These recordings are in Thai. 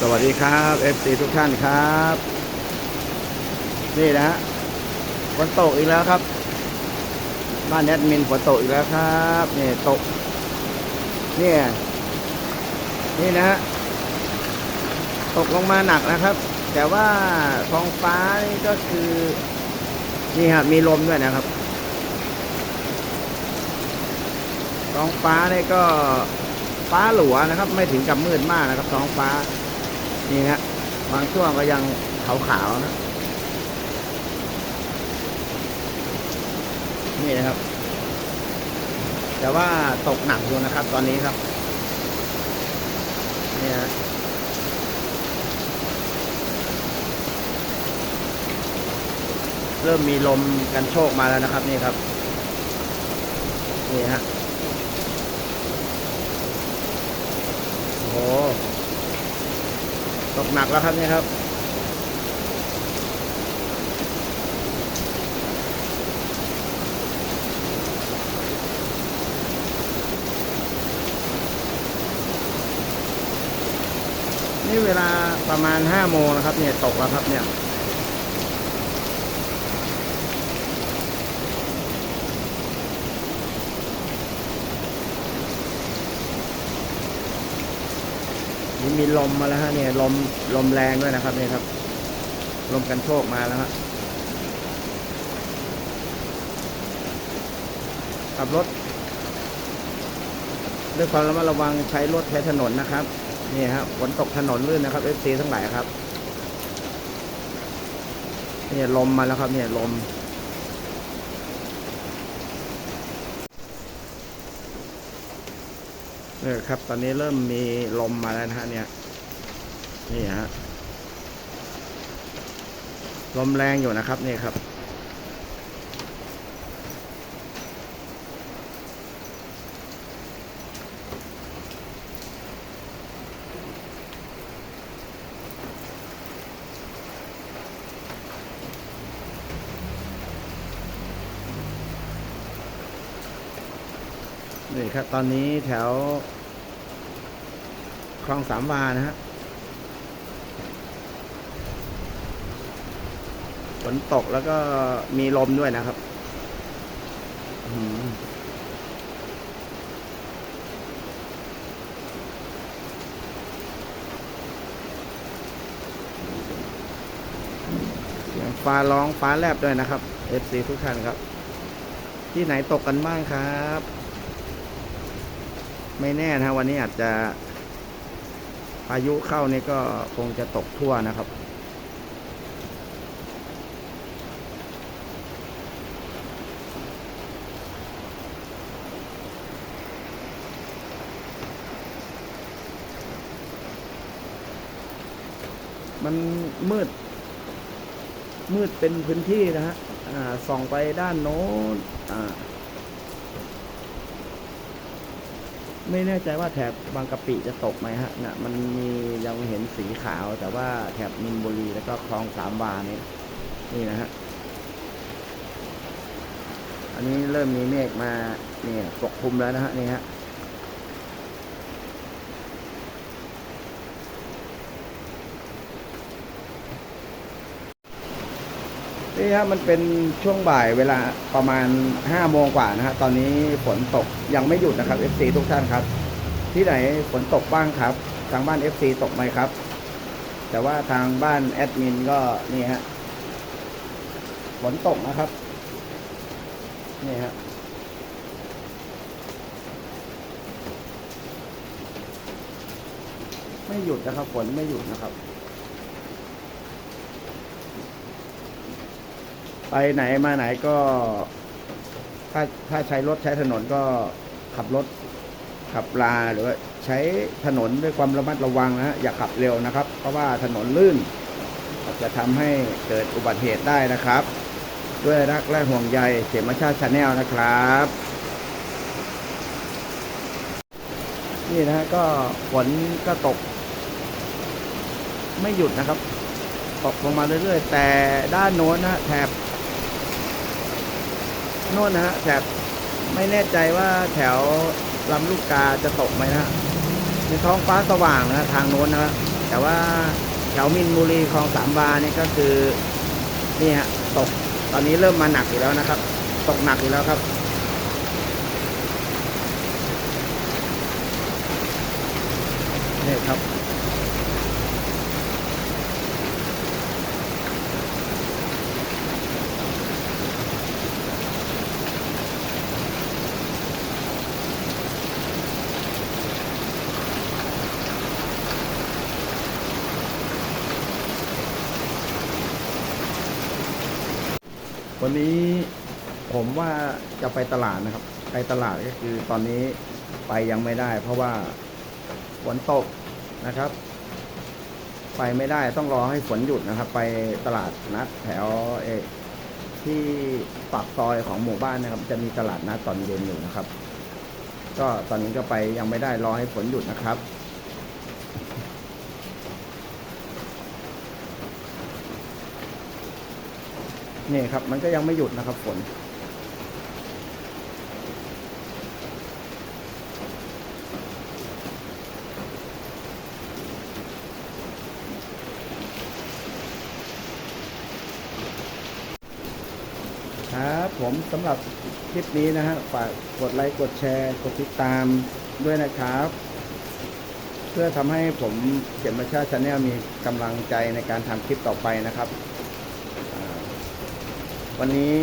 สวัสดีครับ FC ทุกท่านครับ นี่นะฮะฝนตกอีกแล้วครับ บ้านแอดมินฝนตกอีกแล้วครับนี่ตกเนี่ยนี่นะฮะตกลงมาหนักนะครับ แต่ว่าท้องฟ้านี่ก็คือนี่ฮะมีลมด้วยนะครับท้องฟ้านี่ก็ฟ้าหลัวนะครับ ไม่ถึงกับมืดมากนะครับท้องฟ้า นี่ฮะบางช่วงก็ยังขาวๆนะนี่นะครับ แต่ว่าตกหนักอยู่นะครับ ตอนนี้ครับเนี่ยฮะเริ่มมีลมกันโชกมาแล้วนะครับ นี่ครับ นี่ฮะโอ้โห ตกหนักแล้วครับเนี่ยครับนี่เวลาประมาณห้าโมงนะครับเนี่ยตกแล้วครับเนี่ย นี่มีลมมาแล้วฮะเนี่ยลมลมแรงด้วยนะครับเนี่ยครับ ลมกันโชกมาแล้วฮะขับรถด้วยความระมัดระวังใช้รถใช้ถนนนะครับนี่ครับฝนตกถนนลื่นนะครับเอฟซีทั้งหลายครับเนี่ยลมมาแล้วครับเนี่ยลม เนี่ยครับ ตอนนี้เริ่มมีลมมาแล้วนะฮะเนี่ยนี่ฮะลมแรงอยู่นะครับนี่ครับ นี่ครับ ตอนนี้แถว คลองสามวานะฮะฝนตกแล้วก็มีลมด้วยนะครับฟ้าร้องฟ้าแลบด้วยนะครับ FC ทุกท่านครับ ที่ไหนตกกันบ้างครับ ไม่แน่นะวันนี้อาจจะพายุเข้านี่ก็คงจะตกทั่วนะครับมันมืด มืดเป็นพื้นที่นะฮะส่องไปด้านโน้นอ่า ไม่แน่ใจว่าแถบบางกะปิจะตกไหมฮะนะมันมียังเห็นสีขาว แต่ว่าแถบมินบุรีแล้วก็คลองสามวานี่นี่นะฮะอันนี้เริ่มมีเมฆมาเนี่ยปกคลุมแล้วนะฮะนี่ฮะ นี่ฮะมันเป็นช่วงบ่ายเวลาประมาณห้าโมงกว่านะฮะตอนนี้ฝนตกยังไม่หยุดนะครับ FC ทุกท่านครับ ที่ไหนฝนตกบ้างครับ ทางบ้าน FC ตกไหมครับ แต่ว่าทางบ้านแอดมินก็นี่ฮะฝนตกนะครับ นี่ฮะไม่หยุดนะครับฝนไม่หยุดนะครับ ไปไหนมาไหนก็ ถ้าถ้าใช้รถใช้ถนนก็ขับรถขับลาหรือว่าใช้ถนนด้วยความระมัดระวังนะฮะอย่าขับเร็วนะครับ เพราะว่าถนนลื่นอาจจะทำให้เกิดอุบัติเหตุได้นะครับ ด้วยรักและห่วงใยเสียมชาติชาแนลนะครับ นี่นะฮะก็ฝนก็ตก ไม่หยุดนะครับ ตกลงมาเรื่อยๆ แต่ด้านโน้นนะแถบ โน่นนะฮะแถบไม่แน่ใจว่าแถวลำลูกกาจะตกไหมนะฮะในท้องฟ้าสว่างนะทางโน้นนะฮะแต่ว่าแถวมินบุรีคลองสามวานี่ก็คือนี่ฮะตกตอนนี้เริ่มมาหนักอีกแล้วนะครับ ตกหนักอีกแล้วครับนี่ครับ วันนี้ผมว่าจะไปตลาดนะครับ ไปตลาดก็คือตอนนี้ไปยังไม่ได้ เพราะว่าฝนตกนะครับ ไปไม่ได้ต้องรอให้ฝนหยุดนะครับ ไปตลาดนัดแถวเอที่ปากซอยของหมู่บ้านนะครับ จะมีตลาดนัดตอนเย็นอยู่นะครับ ก็ตอนนี้ก็ไปยังไม่ได้รอให้ฝนหยุดนะครับ นี่ครับ มันก็ยังไม่หยุดนะครับฝน ครับผมสำหรับคลิปนี้นะฮะฝากกดไลค์ กดแชร์ กดติดตามด้วยนะครับ เพื่อทำให้ผมเขียนมาชาชาแนลมีกำลังใจในการทำคลิปต่อไปนะครับ วันนี้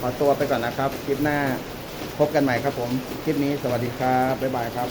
ขอตัวไปก่อนนะครับ คลิปหน้าพบกันใหม่ครับผม คลิปนี้สวัสดีครับ บ๊ายบายครับ